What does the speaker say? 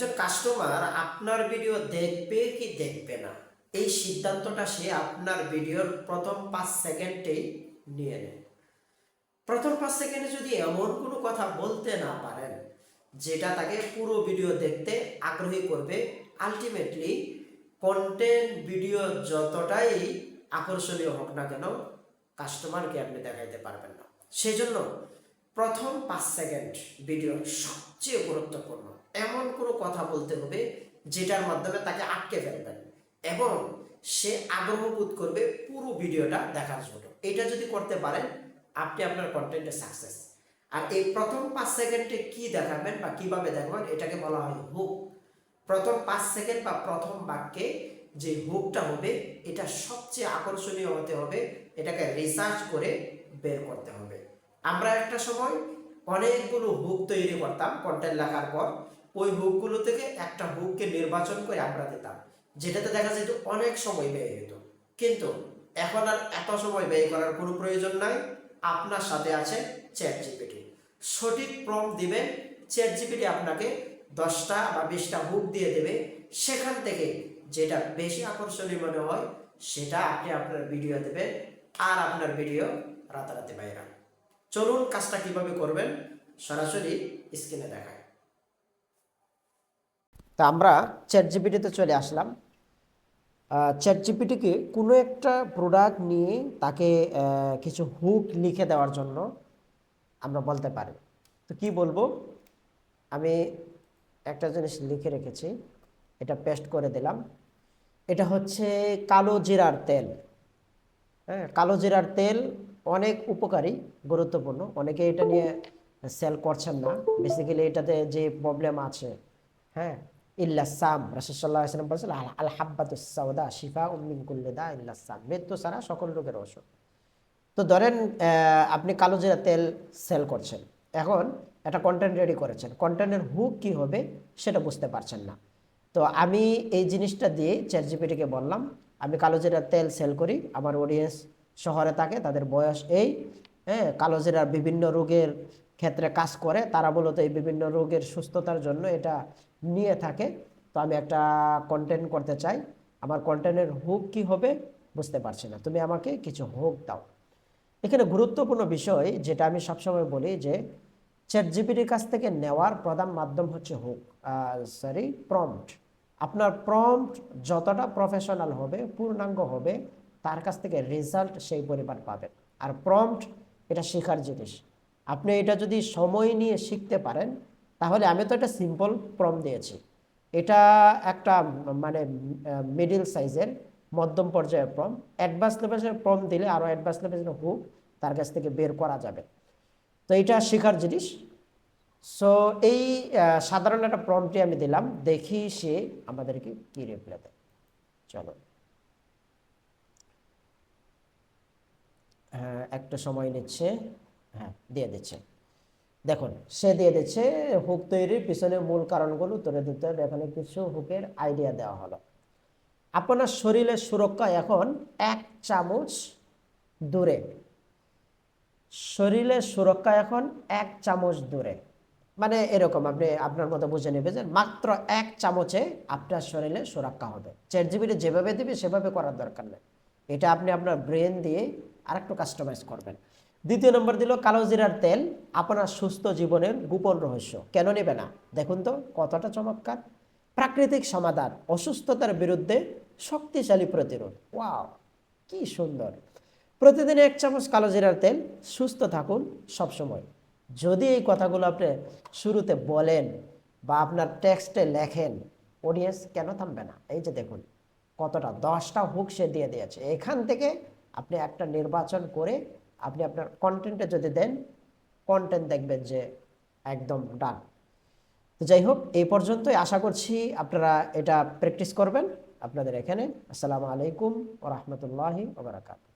একজন কাস্টমার আপনার ভিডিও দেখবে কি দেখবে না? এই সিদ্ধান্তটা সে আপনার ভিডিওর প্রথম পাঁচ সেকেন্ডেই নিয়ে নেয়। প্রথম পাঁচ সেকেন্ডে যদি এমন কোনো কথা বলতে না পারেন, যেটা তাকে পুরো ভিডিও দেখতে আগ্রহী করবে আলটিমেটলি কন্টেন্ট ভিডিও যতটাই আকর্ষণীয় হোক না কেন কাস্টমারকে আপনি দেখাইতে পারবেন না। সেই জন্য প্রথম পাঁচ সেকেন্ড ভিডিও সবচেয়ে গুরুত্বপূর্ণ। এমন কোনো কথা বলতে হবে যেটার মাধ্যমে তাকে আটকে ফেলবেন এবং সে আগ্রহ বোধ করবে পুরো ভিডিওটা দেখার জন্য। এটা যদি করতে পারেন, আপনি আপনার কন্টেন্টে সাকসেস আর এই প্রথম পাঁচ সেকেন্ডে কি দেখাবেন বা কীভাবে দেখাবেন, এটাকে বলা হয় হুক প্রথম পাঁচ সেকেন্ড বা প্রথম বাক্যে যে হুকটা হবে, এটা সবচেয়ে আকর্ষণীয় হতে হবে, এটাকে রিসার্চ করে বের করতে হবে। আমরা একটা সময় অনেকগুলো হুক তৈরি করতাম কন্টেন্ট লেখার পর। ওই হুকগুলো থেকে একটা হুককে নির্বাচন করে আমরা দিতাম, যেটাতে দেখা যেত অনেক সময় ব্যয় হতো। কিন্তু এখন আর এত সময় ব্যয় করার কোনো প্রয়োজন নাই, আপনার সাথে আছে চ্যাট জিপিটি সঠিক প্রম দিবেন চ্যাট জিপিটি আপনাকে দশটা বা বিশটা হুক দিয়ে দেবে, সেখান থেকে যেটা বেশি আকর্ষণীয় মনে হয়, সেটা আপনি আপনার ভিডিও দেবেন, আর আপনার ভিডিও রাতারাতি বাইরা চলুন কাজটা কীভাবে করবেন, সরাসরি স্ক্রিনে দেখায় তা আমরা চ্যাট জিপিটিতে চলে আসলাম। চ্যাট জিপিটিকে কোনো একটা প্রোডাক্ট নিয়ে তাকে কিছু হুক লিখে দেওয়ার জন্য আমরা বলতে পারি। তো কি বলব? আমি একটা জিনিস লিখে রেখেছি, এটা পেস্ট করে দিলাম। এটা হচ্ছে কালো জিরার তেল। হ্যাঁ কালো জিরার তেল অনেক উপকারী, গুরুত্বপূর্ণ। অনেকে এটা নিয়ে সেল করছেন না। বেসিক্যালি এটাতে যে প্রবলেম আছে হ্যাঁ ইল্লাসাম রাসুসাল্লাহ আসলাম বলছিল আল আল হাব্বাতুস সাউদা শিফা উম্মিন কুল্লিদা ইল্লাসাম মৃত্যু ছাড়া সকল রোগের ওষুধ তো ধরেন আপনি কালো জিরা তেল সেল করছেন। এখন একটা কন্টেন্ট রেডি করেছেন। কন্টেন্টের হুক কি হবে সেটা বুঝতে পারছেন না। তো আমি এই জিনিসটা দিয়ে চ্যাট জিপিটিকে বললাম, আমি কালো জিরার তেল সেল করি, আমার অডিয়েন্স শহরে থাকে, তাদের বয়স এই হ্যাঁ কালো জিরার বিভিন্ন রোগের ক্ষেত্রে কাজ করে, তারা মূলত এই বিভিন্ন রোগের সুস্থতার জন্য এটা নিয়ে থাকে। তো আমি একটা কন্টেন্ট করতে চাই। আমার কন্টেন্টের হুক কি হবে বুঝতে পারছি না। তুমি আমাকে কিছু হুক দাও। এখানে গুরুত্বপূর্ণ বিষয় যেটা আমি সবসময় বলি যে চ্যাট জিপিটির কাছ থেকে নেওয়ার প্রধান মাধ্যম হচ্ছে হুক সরি প্রম্পট আপনার প্রম্পট যতটা প্রফেশনাল হবে, পূর্ণাঙ্গ হবে তার কাছ থেকে রেজাল্ট সেই পরিমাণ পাবেন। আর প্রম্পট এটা শেখার জিনিস। আপনি এটা যদি সময় নিয়ে শিখতে পারেন, তাহলে আমি তো একটা সিম্পল প্রম দিয়েছি। এটা একটা মানে মিডিল সাইজের মধ্যম পর্যায়ের প্রম অ্যাডভান্স লেভেলের প্রম দিলে আরও অ্যাডভান্স লেভেলের হুক তার কাছ থেকে বের করা যাবে। তো এটা শেখার জিনিস। সো এই সাধারণ একটা প্রমটি আমি দিলাম। দেখি সে আমাদেরকে কি রিপ্লাই দেয়। চলো। একটা সময় নিচ্ছে হ্যাঁ দিয়ে দিচ্ছে। দেখুন, সে দিয়ে দিচ্ছে, হুক তৈরির পিছনে মূল কারণগুলো তুলে দিতে হবে। এখানে কিছু হুকের আইডিয়া দেওয়া হলো। আপনার শরীরের সুরক্ষা এখন এক চামচ দূরে। শরীরের সুরক্ষা এখন এক চামচ দূরে। মানে এরকম, আপনি আপনার মতো বুঝে নেবে যে মাত্র এক চামচে আপনার শরীরে সুরক্ষা হবে। চ্যাট জিবিটি যেভাবে দিবে, সেভাবে করার দরকার নেই। এটা আপনি আপনার ব্রেন দিয়ে আরেকটু কাস্টমাইজ করবেন। দ্বিতীয় নম্বর দিল, কালো জিরার তেল, আপনার সুস্থ জীবনের গোপন রহস্য। কেন নেবে না? দেখুন তো, কতটা চমৎকার। প্রাকৃতিক সমাধান, অসুস্থতার বিরুদ্ধে শক্তিশালী প্রতিরোধ। ওয়াও, কি সুন্দর। প্রতিদিন এক চামচ কালো জিরার তেল, সুস্থ থাকুন সবসময়। যদি এই কথাগুলো আপনি শুরুতে বলেন বা আপনার টেক্সটে লেখেন অডিয়েন্স কেন থামবে না? এই যে দেখুন, কতটা, দশটা হুক সে দিয়ে দিয়েছে। এখান থেকে আপনি একটা নির্বাচন করে আপনি আপনার কন্টেন্টে যদি দেন কন্টেন্ট দেখবেন যে একদম ডান তো যাই হোক, এই পর্যন্তই। আশা করছি আপনারা এটা প্র্যাকটিস করবেন। আপনাদের এখানে। আসসালামু আলাইকুম ও রহমতুল্লাহি ওবরাকাত